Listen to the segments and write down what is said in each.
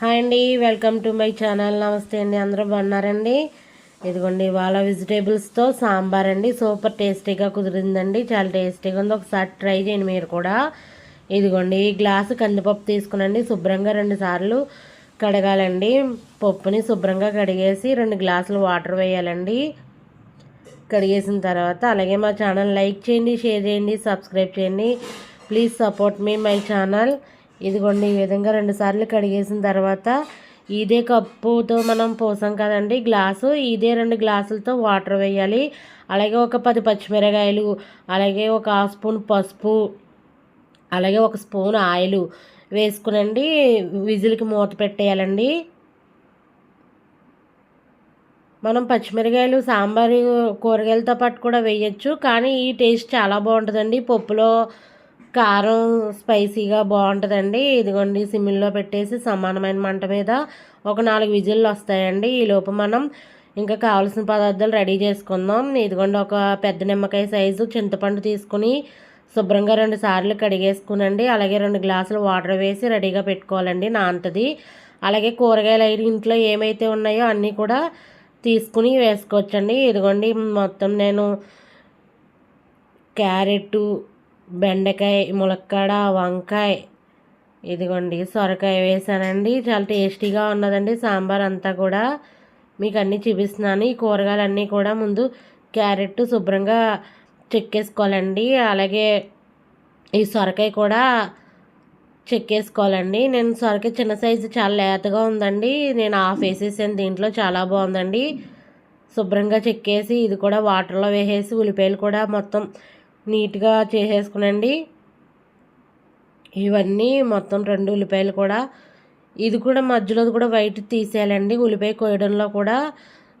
Hi అండి welcome to my channel. నమస్తే అండి అందరూ బాగున్నారండి? ఇదిగోండి ఇవాళ వెజిటేబుల్స్తో సాంబార్ అండి. సూపర్ టేస్టీగా కుదిరిందండి. చాలా టేస్టీగా ఉంది. ఒకసారి ట్రై చేయండి మీరు కూడా. ఇదిగోండి ఈ గ్లాసు కందిపప్పు తీసుకునండి. శుభ్రంగా రెండు సార్లు కడగాలండి. పప్పుని శుభ్రంగా కడిగేసి రెండు గ్లాసులు వాటర్ వేయాలండి. కడిగేసిన తర్వాత అలాగే మా ఛానల్ లైక్ చేయండి షేర్ చేయండి సబ్స్క్రైబ్ చేయండి. Please support me my channel ఇదిగోండి ఈ విధంగా రెండు సార్లు కడిగేసిన తర్వాత ఇదే కప్పుతో మనం పోసాం కదండి గ్లాసు. ఇదే రెండు గ్లాసులతో వాటర్ వేయాలి. అలాగే ఒక పది పచ్చిమిరకాయలు అలాగే ఒక హాఫ్ స్పూన్ పసుపు అలాగే ఒక స్పూన్ ఆయిల్ వేసుకునండి. విజిల్కి మూత పెట్టేయాలండి. మనం పచ్చిమిరకాయలు సాంబారు కూరగాయలతో పాటు కూడా వేయచ్చు. కానీ ఈ టేస్ట్ చాలా బాగుంటుందండి. పప్పులో కారం స్పైసీగా బాగుంటుందండి. ఇదిగోండి సిమ్మిల్లో పెట్టేసి సమానమైన మంట మీద ఒక నాలుగు విజిల్లు వస్తాయండి. ఈ లోపు మనం ఇంకా కావాల్సిన పదార్థాలు రెడీ చేసుకుందాం. ఇదిగోండి ఒక పెద్ద నిమ్మకాయ సైజు చింతపండు తీసుకుని శుభ్రంగా రెండు సార్లు కడిగేసుకునండి. అలాగే రెండు గ్లాసులు వాటర్ వేసి రెడీగా పెట్టుకోవాలండి నాంతది అలాగే కూరగాయలు ఇంట్లో ఏమైతే ఉన్నాయో అన్నీ కూడా తీసుకుని వేసుకోవచ్చండి. ఇదిగోండి మొత్తం నేను క్యారెట్ బెండకాయ ములక్కాడ వంకాయ. ఇదిగోండి సొరకాయ వేసానండి చాలా టేస్టీగా ఉన్నదండి సాంబార్ అంతా కూడా. మీకు అన్నీ చూపిస్తున్నాను. ఈ కూరగాయలన్నీ కూడా ముందు క్యారెట్ శుభ్రంగా చెక్కేసుకోవాలండి. అలాగే ఈ సొరకాయ కూడా చెక్కేసుకోవాలండి. నేను సొరకాయ చిన్న సైజు చాలా లేతగా ఉందండి. నేను హాఫ్ వేసేసాను. దీంట్లో చాలా బాగుందండి. శుభ్రంగా చెక్కేసి ఇది కూడా వాటర్లో వేసేసి ఉల్లిపాయలు కూడా మొత్తం నీట్గా చేసేసుకునండి. ఇవన్నీ మొత్తం రెండు ఉల్లిపాయలు కూడా. ఇది కూడా మధ్యలో కూడా వైట్ తీసేయాలండి. ఉల్లిపాయ కోయడంలో కూడా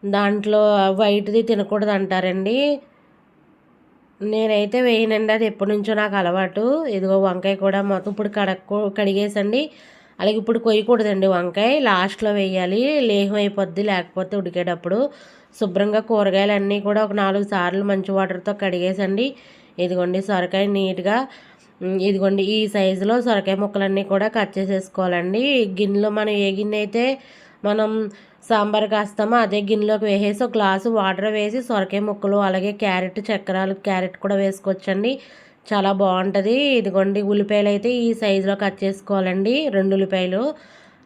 దాంట్లో వైట్ది తినకూడదు అంటారండి. నేనైతే వేయనండి. అది ఎప్పటి నుంచో నాకు అలవాటు. ఇదిగో వంకాయ కూడా మొత్తం ఇప్పుడు కడక్కు కడిగేసండి. అలాగే ఇప్పుడు కొయ్యకూడదండి వంకాయ. లాస్ట్లో వేయాలి. లేహం అయిపోద్ది. లేకపోతే ఉడికేటప్పుడు. శుభ్రంగా కూరగాయలు అన్నీ కూడా ఒక నాలుగు సార్లు మంచి వాటర్తో కడిగేసండి. ఇదిగోండి సొరకాయ నీట్గా ఇదిగోండి ఈ సైజులో సొరకాయ ముక్కలన్నీ కూడా కట్ చేసేసుకోవాలండి. గిన్నెలో మనం ఏ గిన్నె అయితే మనం సాంబార్ కాస్తామో అదే గిన్నెలోకి వేసేసి ఒక గ్లాసు వాటర్ వేసి సొరకాయ ముక్కలు అలాగే క్యారెట్ చక్రాలు క్యారెట్ కూడా వేసుకోవచ్చండి. చాలా బాగుంటుంది. ఇదిగోండి ఉల్లిపాయలు అయితే ఈ సైజులో కట్ చేసుకోవాలండి. రెండు ఉల్లిపాయలు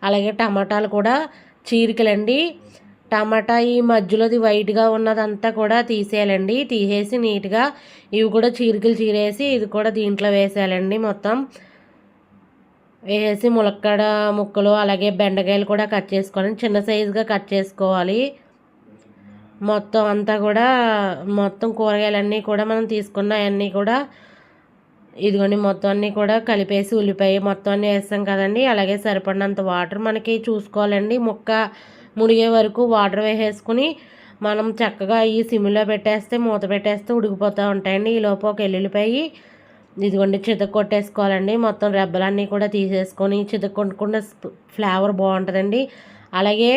అలాగే టమాటాలు కూడా చీరికలండి. టమాటా ఈ మధ్యలోది వైట్గా ఉన్నదంతా కూడా తీసేయాలండి. తీసేసి నీట్గా ఇవి కూడా చీరికలు చీరేసి ఇది కూడా దీంట్లో వేసేయాలండి మొత్తం. వేసి ములక్కడ ముక్కలు అలాగే బెండకాయలు కూడా కట్ చేసుకోవాలి చిన్న సైజుగా కట్ చేసుకోవాలి. మొత్తం అంతా కూడా మొత్తం కూరగాయలన్నీ కూడా మనం తీసుకున్న అన్నీ కూడా ఇదిగోండి మొత్తం అన్నీ కూడా కలిపేసి ఉల్లిపాయ మొత్తం అన్నీ వేస్తాం కదండి. అలాగే సరిపడినంత వాటర్ మనకి చూసుకోవాలండి. ముక్క మునిగే వరకు వాటర్ వేసేసుకుని మనం చక్కగా ఈ సిమ్లో పెట్టేస్తే మూత పెట్టేస్తే ఉడికిపోతూ ఉంటాయండి. ఈ లోపు ఒక ఎల్లుల్లిపాయి ఇదిగోండి చితక కొట్టేసుకోవాలండి. మొత్తం రెబ్బలన్నీ కూడా తీసేసుకొని చితక కొట్టుకున్న ఫ్లేవర్ బాగుంటుందండి. అలాగే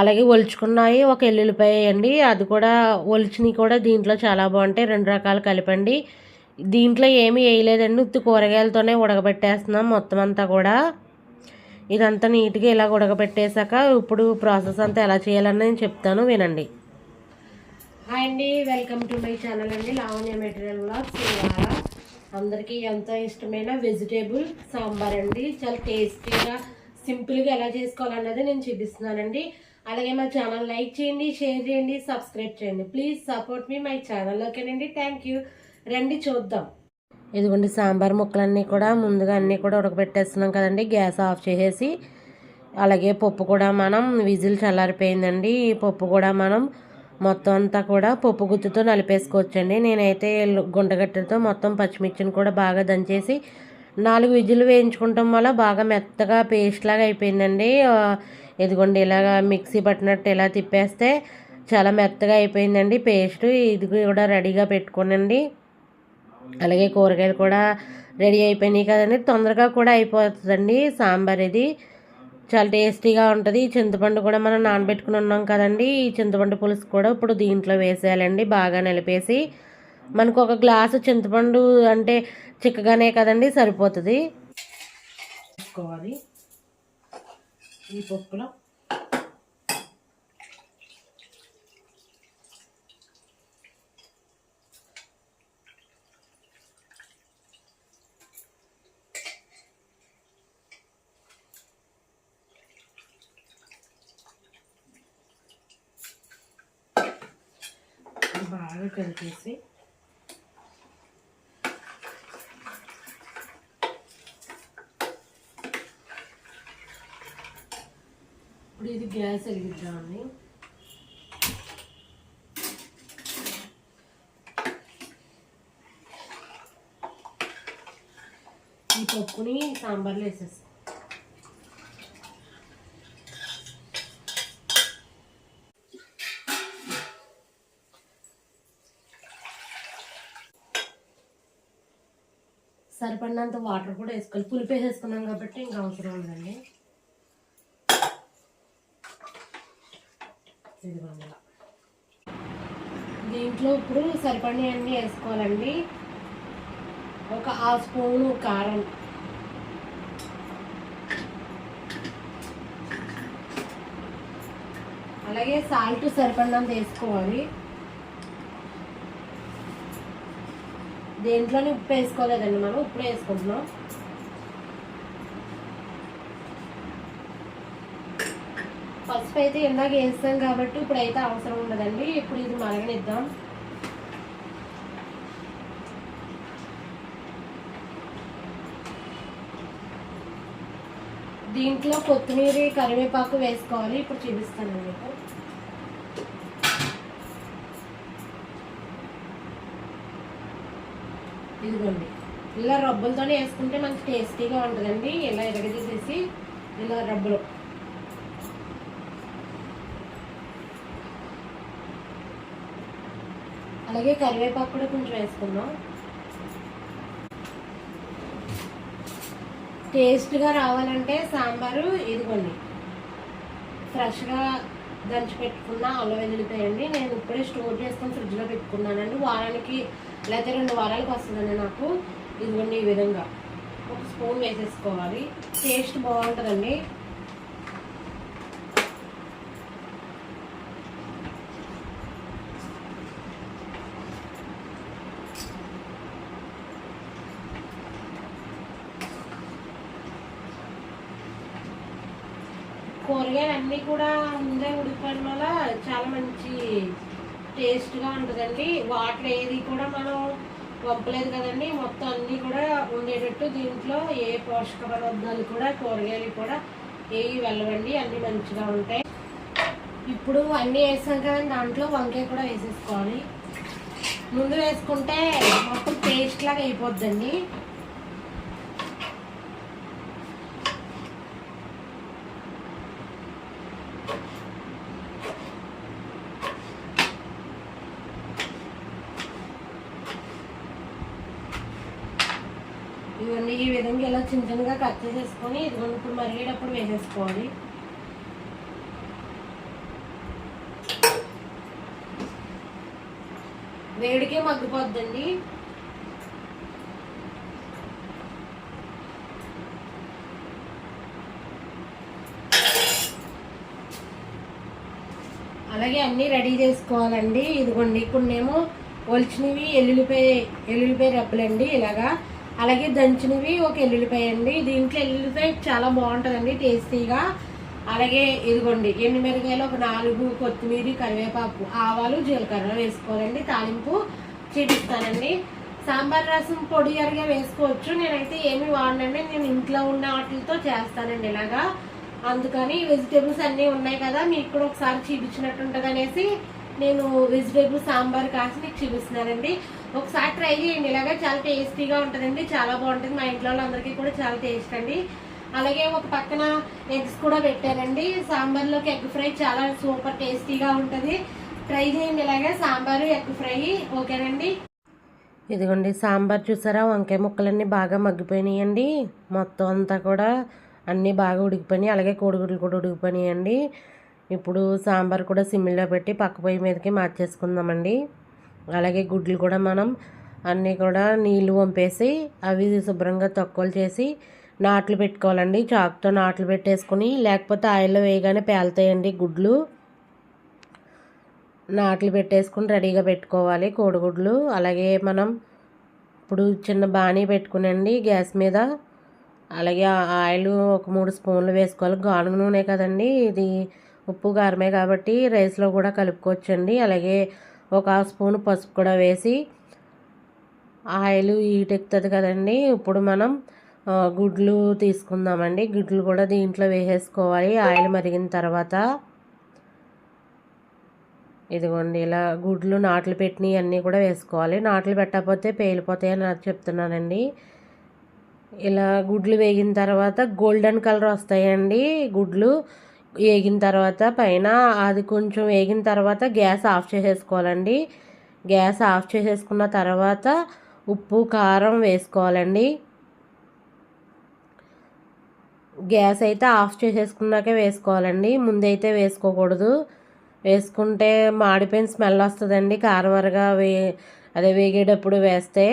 అలాగే ఒలుచుకున్నాయి ఒక ఎల్లుల్లిపాయ అండి. అది కూడా ఒలిచినవి కూడా దీంట్లో చాలా బాగుంటాయి. రెండు రకాలు కలిపండి. దీంట్లో ఏమీ వేయలేదండి. ఉత్తి కూరగాయలతోనే ఉడకబెట్టేస్తున్నాం మొత్తం అంతా కూడా. ఇదంతా నీట్గా ఇలా ఉడకబెట్టేశాక ఇప్పుడు ప్రాసెస్ అంతా ఎలా చేయాలని నేను చెప్తాను వినండి. హాయ్ అండి వెల్కమ్ టు మై ఛానల్ అండి లావణ్య మెటీరియల్ బ్లాగ్స్. ఇవాళ అందరికీ ఎంతో ఇష్టమైన వెజిటేబుల్ సాంబార్ అండి. చాలా టేస్టీగా సింపుల్గా ఎలా చేసుకోవాలన్నది నేను చూపిస్తున్నానండి. అలాగే మా ఛానల్ లైక్ చేయండి షేర్ చేయండి సబ్స్క్రైబ్ చేయండి. Please support me my channel ఓకేనండి థ్యాంక్ యూ. రండి చూద్దాం. ఇదిగోండి సాంబార్ ముక్కలన్నీ కూడా ముందుగా అన్నీ కూడా ఉడకబెట్టేస్తున్నాం కదండి. గ్యాస్ ఆఫ్ చేసేసి అలాగే పప్పు కూడా మనం విజిల్ చల్లారిపోయిందండి. ఈ పప్పు కూడా మనం మొత్తం అంతా కూడా పప్పు గుత్తుతో నలిపేసుకోవచ్చండి. నేనైతే గుంటగట్టెలతో మొత్తం పచ్చిమిర్చిని కూడా బాగా దంచేసి నాలుగు విజిల్ వేయించుకుంటాం వల్ల బాగా మెత్తగా పేస్ట్ లాగా అయిపోయిందండి. ఇదిగోండి ఇలాగా మిక్సీ పట్టినట్టు ఇలా తిప్పేస్తే చాలా మెత్తగా అయిపోయిందండి. పేస్ట్ ఇది కూడా రెడీగా పెట్టుకోనండి. అలాగే కూరగాయలు కూడా రెడీ అయిపోయినాయి కదండి. తొందరగా కూడా అయిపోతుందండి సాంబార్ ఇది చాలా టేస్టీగా ఉంటుంది. చింతపండు కూడా మనం నానబెట్టుకుని ఉన్నాం కదండి. ఈ చింతపండు పులుసు కూడా ఇప్పుడు దీంట్లో వేసేయాలండి బాగా నిలిపేసి. మనకు ఒక గ్లాసు చింతపండు అంటే చిక్కగానే కదండి సరిపోతుంది. వేసుకోవాలి. ఈ పప్పులో ఉల్లిపాయలు తీసి ఇప్పుడు ఇది గ్యాస్ వెలిగిద్దామండి ఈ పప్పుని సాంబార్లో వేసేస్తాం. సరిపడినంత వాటర్ కూడా వేసుకోవాలి. పులిపు వేసేసుకున్నాం కాబట్టి ఇంకా అవసరం ఉందండి. దీంట్లో ఇప్పుడు సరిపడినవన్నీ వేసుకోవాలండి. ఒక హాఫ్ స్పూను కారం. అలాగే సాల్ట్ సరిపడినంత వేసుకోవాలి. దేంట్లోనే ఉప్పు వేసుకోలేదండి మనం ఉప్పు వేసుకుంటున్నాం. పసుపు అయితే ఇందాక వేస్తాం కాబట్టి ఇప్పుడు అయితే అవసరం ఉండదండి. ఇప్పుడు ఇది మరగనిద్దాం. దీంట్లో కొత్తిమీర కరివేపాకు వేసుకోవాలి. ఇప్పుడు చూపిస్తాను మీకు. ఇదిగోండి. ఇలా రబ్బులతోనే వేసుకుంటే మంచి టేస్టీగా ఉంటుందండి. ఇలా ఎరగదీసేసి ఇలా రబ్బులు. అలాగే కరివేపాకు కూడా కొంచెం వేసుకుందాం. టేస్ట్గా రావాలంటే సాంబారు ఇదిగోండి. ఫ్రెష్గా దంచి పెట్టుకున్న అల్లం వెల్లుల్లిపాయండి. నేను ఇప్పుడే స్టోర్ చేసుకొని ఫ్రిడ్జ్లో పెట్టుకున్నానండి. వారానికి లేకపోతే రెండు వారాలకు వస్తుందండి నాకు. ఇదిగోండి ఈ విధంగా. ఒక స్పూన్ వేసేసుకోవాలి. టేస్ట్ బాగుంటుందండి. కూరగాయలు అన్నీ కూడా ముందే ఉడికిపోవడం వల్ల చాలా మంచి టేస్ట్గా ఉంటుందండి. వాటర్ ఏది కూడా మనం పంపలేదు కదండి. మొత్తం అన్నీ కూడా ఉండేటట్టు దీంట్లో ఏ పోషక పదార్థాలు కూడా కూరగాయలు కూడా ఏవి వెళ్ళవండి. అన్నీ మంచిగా ఉంటాయి. ఇప్పుడు అన్నీ వేసాం కదండి. దాంట్లో వంకాయ కూడా వేసేసుకోవాలి. ముందు వేసుకుంటే మొత్తం పేస్ట్ లాగా అయిపోద్దండి ఇవన్నీ ఈ విధంగా ఇలా చిన్న చిన్నగా కట్ చేసేసుకొని ఇదిగోండి ఇప్పుడు మరిగేటప్పుడు వేసేసుకోవాలి. వేడికే మగ్గిపోద్దండి. అలాగే అన్నీ రెడీ చేసుకోవాలండి. ఇదిగోండి ఇప్పుడునేమో ఒలిచినవి ఎల్లుల్లిపాయ ఎల్లుల్లిపాయ రెబ్బలండి ఇలాగా. అలాగే దంచినవి ఒక ఎల్లుల్లిపాయ అండి. దీంట్లో ఎల్లుల్లిపాయ చాలా బాగుంటుందండి టేస్టీగా. అలాగే ఇదిగోండి ఎండుమిరకాయలు ఒక నాలుగు కొత్తిమీర కరివేపాకు ఆవాలు జీలకర్ర వేసుకోవాలండి తాలింపు చూపిస్తానండి. సాంబార్ రసం పొడి అరిగా వేసుకోవచ్చు. నేనైతే ఏమి వాడనండి నేను ఇంట్లో ఉన్న వాటితో చేస్తానండి ఇలాగా. అందుకని వెజిటేబుల్స్ అన్నీ ఉన్నాయి కదా మీకు కూడా ఒకసారి చూపించినట్టు ఉంటుంది అనేసి నేను వెజిటేబుల్ సాంబార్ కాసి మీకు చూపిస్తున్నానండి. ఒకసారి ట్రై చేయండి. ఇలాగా చాలా టేస్టీగా ఉంటుందండి. చాలా బాగుంటుంది. మా ఇంట్లో వాళ్ళందరికీ కూడా చాలా టేస్ట్ అండి. అలాగే ఒక పక్కన ఎగ్స్ కూడా పెట్టానండి. సాంబార్లోకి ఎగ్ ఫ్రై చాలా సూపర్ టేస్టీగా ఉంటుంది. ట్రై చేయండి ఇలాగే. సాంబారు ఎగ్ ఫ్రై ఓకేనండి. ఇదిగోండి సాంబార్ చూసారా? వంకాయ ముక్కలన్నీ బాగా మగ్గిపోయినాయండి. మొత్తం అంతా కూడా అన్నీ బాగా ఉడికిపోయినాయి. అలాగే కోడిగుడ్లు కూడా ఉడికిపోయినాయండి. ఇప్పుడు సాంబార్ కూడా సిమ్మిలో పెట్టి పక్క పొయ్యి మీదకి మార్చేసుకుందామండి. అలాగే గుడ్లు కూడా మనం అన్నీ కూడా నీళ్ళు వంపేసి అవి శుభ్రంగా తక్కువలు చేసి నాట్లు పెట్టుకోవాలండి. చాకుతో నాట్లు పెట్టేసుకుని లేకపోతే ఆయిల్లో వేయగానే పేలుతాయండి గుడ్లు. నాట్లు పెట్టేసుకుని రెడీగా పెట్టుకోవాలి కోడిగుడ్లు. అలాగే మనం ఇప్పుడు చిన్న బాణీ పెట్టుకునండి గ్యాస్ మీద. అలాగే ఆయిల్ ఒక మూడు స్పూన్లు వేసుకోవాలి. గానుగ నూనె కదండి ఇది ఉప్పు కారమే కాబట్టి రైస్లో కూడా కలుపుకోవచ్చండి. అలాగే ఒక స్పూన్ పసుపు కూడా వేసి ఆయిల్ ఈటెక్కుతుంది కదండి. ఇప్పుడు మనం గుడ్లు తీసుకుందామండి. గుడ్లు కూడా దీంట్లో వేసేసుకోవాలి. ఆయిల్ మరిగిన తర్వాత ఇదిగోండి ఇలా గుడ్లు నాట్లు పెట్టినవి అన్నీ కూడా వేసుకోవాలి. నాట్లు పెట్టకపోతే పేలిపోతాయని నాకు చెప్తున్నానండి. ఇలా గుడ్లు వేగిన తర్వాత గోల్డెన్ కలర్ వస్తాయండి గుడ్లు. వేగిన తర్వాత పైన అది కొంచెం వేగిన తర్వాత గ్యాస్ ఆఫ్ చేసేసుకోవాలండి. గ్యాస్ ఆఫ్ చేసేసుకున్న తర్వాత ఉప్పు కారం వేసుకోవాలండి. గ్యాస్ అయితే ఆఫ్ చేసేసుకున్నాకే వేసుకోవాలండి. ముందైతే వేసుకోకూడదు. వేసుకుంటే మాడిపోయిన స్మెల్ వస్తుందండి. కారవరగా వే అదే వేగేటప్పుడు వేస్తే.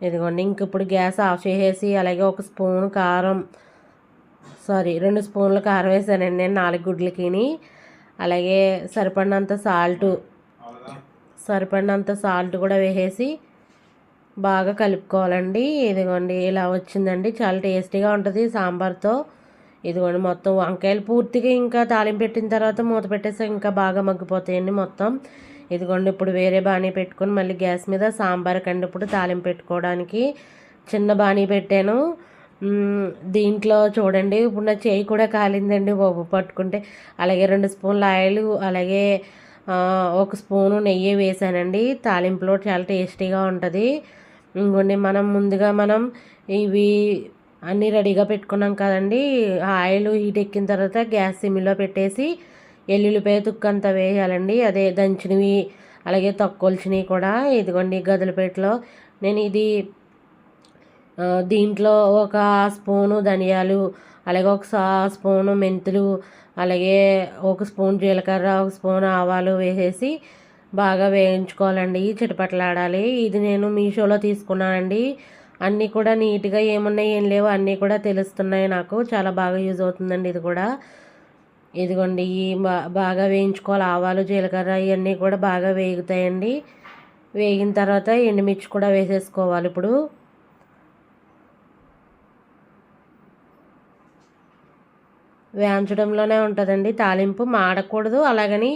ఇదిగోండి ఇంక ఇప్పుడు గ్యాస్ ఆఫ్ చేసేసి అలాగే ఒక స్పూన్ కారం సారీ రెండు స్పూన్లు కారం వేసానండి నేను నాలుగు గుడ్లకిని. అలాగే సరిపడినంత సాల్టు సరిపడినంత సాల్ట్ కూడా వేసేసి బాగా కలుపుకోవాలండి. ఇదిగోండి ఇలా వచ్చిందండి. చాలా టేస్టీగా ఉంటుంది సాంబార్తో. ఇదిగోండి మొత్తం వంకాయలు పూర్తిగా ఇంకా తాలింపు పెట్టిన తర్వాత మూత పెట్టేసి ఇంకా బాగా మగ్గిపోతాయండి మొత్తం. ఇదిగోండి ఇప్పుడు వేరే బాణీ పెట్టుకొని మళ్ళీ గ్యాస్ మీద సాంబార్ కండి ఇప్పుడు తాలింపు పెట్టుకోవడానికి. చిన్న బాణీ పెట్టాను. దీంట్లో చూడండి ఇప్పుడు నా చేయి కూడా కాలిందండి బాబు పట్టుకుంటే. అలాగే రెండు స్పూన్ల ఆయిల్ అలాగే ఒక స్పూను నెయ్యి వేసానండి. తాలింపులో చాలా టేస్టీగా ఉంటుంది. ఇంకొన్ని మనం ముందుగా మనం ఇవి అన్నీ రెడీగా పెట్టుకున్నాం కదండి ఆయిల్ హీట్ ఎక్కిన తర్వాత గ్యాస్ సిమ్లో పెట్టేసి ఎల్లుల్లిపాయ తుక్కంతా వేయాలండి. అదే దంచినవి అలాగే తక్కువల్చినవి కూడా. ఇదిగోండి గదులపేటలో. నేను ఇది దీంట్లో ఒక స్పూను ధనియాలు అలాగే ఒక స్పూను మెంతులు అలాగే ఒక స్పూన్ జీలకర్ర ఒక స్పూన్ ఆవాలు వేసేసి బాగా వేయించుకోవాలండి. చిటపట్లాడాలి. ఇది నేను మీషోలో తీసుకున్నానండి. అన్నీ కూడా నీట్గా ఏమున్నాయి ఏం లేవు అన్నీ కూడా తెలుస్తున్నాయి నాకు. చాలా బాగా యూజ్ అవుతుందండి ఇది కూడా. ఇదిగోండి ఈ బాగా వేయించుకోవాలి. ఆవాలు జీలకర్ర ఇవన్నీ కూడా బాగా వేగుతాయండి. వేగిన తర్వాత ఎండుమిర్చి కూడా వేసేసుకోవాలి ఇప్పుడు. వేయించడంలోనే ఉంటుందండి. తాలింపు మాడకూడదు. అలాగని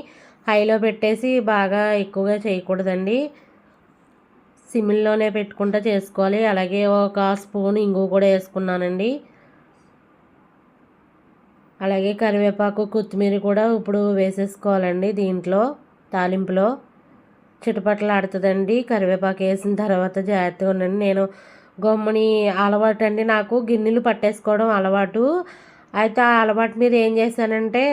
హైలో పెట్టేసి బాగా ఎక్కువగా చేయకూడదండి. సిమ్లోనే పెట్టుకుంటూ చేసుకోవాలి. అలాగే ఒక స్పూన్ ఇంగు కూడా వేసుకున్నానండి. అలాగే కరివేపాకు కొత్తిమీర కూడా ఇప్పుడు వేసేసుకోవాలండి దీంట్లో తాలింపులో. చిటపట్లు ఆడుతుందండి కరివేపాకు వేసిన తర్వాత జాగ్రత్తగా ఉండండి. నేను గమ్ముని అలవాటు అండి నాకు గిన్నెలు పట్టేసుకోవడం అలవాటు. అయితే ఆ అలవాటు మీద ఏం చేశానంటే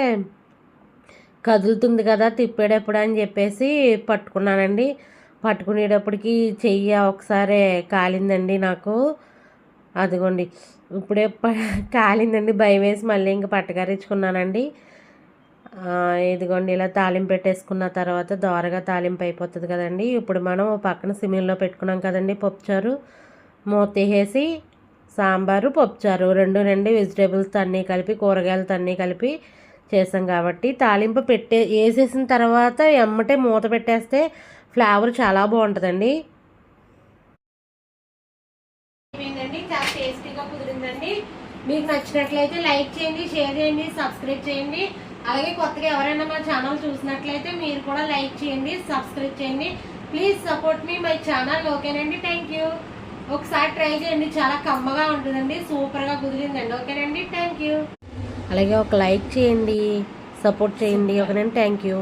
కదులుతుంది కదా తిప్పేటప్పుడు అని చెప్పేసి పట్టుకున్నానండి. పట్టుకునేటప్పటికి చెయ్యి ఒకసారి కాలిందండి నాకు. అదిగోండి ఇప్పుడే కాలిందండి భయం వేసి మళ్ళీ ఇంక పట్టగారించుకున్నానండి ఇదిగోండి ఇలా తాలింపు పెట్టేసుకున్న తర్వాత దోరగా తాలింపు అయిపోతుంది కదండి. ఇప్పుడు మనం పక్కన సిమెంట్లో పెట్టుకున్నాం కదండి పప్పుచారు. మూత వేసి సాంబారు పప్పుచారు. రెండు రెండు వెజిటేబుల్స్ అన్నీ కలిపి కూరగాయలతో అన్నీ కలిపి చేసాం కాబట్టి తాలింపు పెట్టే వేసేసిన తర్వాత ఎమ్మటే మూత పెట్టేస్తే ఫ్లేవర్ చాలా బాగుంటుందండి. చాలా టేస్టీగా కుదిరిందండి. మీకు నచ్చినట్లయితే లైక్ చేయండి షేర్ చేయండి సబ్స్క్రైబ్ చేయండి. అలాగే కొత్తగా ఎవరైనా మా ఛానల్ చూసినట్లయితే మీరు కూడా లైక్ చేయండి సబ్స్క్రైబ్ చేయండి. Please support me my channel. ఓకేనండి. Thank you. ఒకసారి ట్రై చేయండి చాలా కమ్మగా ఉంటుందండి సూపర్గా కుదిరిందండి. ఓకేనండి థ్యాంక్ యూ అలాగే ఒక లైక్ చేయండి సపోర్ట్ చేయండి ఓకేనండి థ్యాంక్ యూ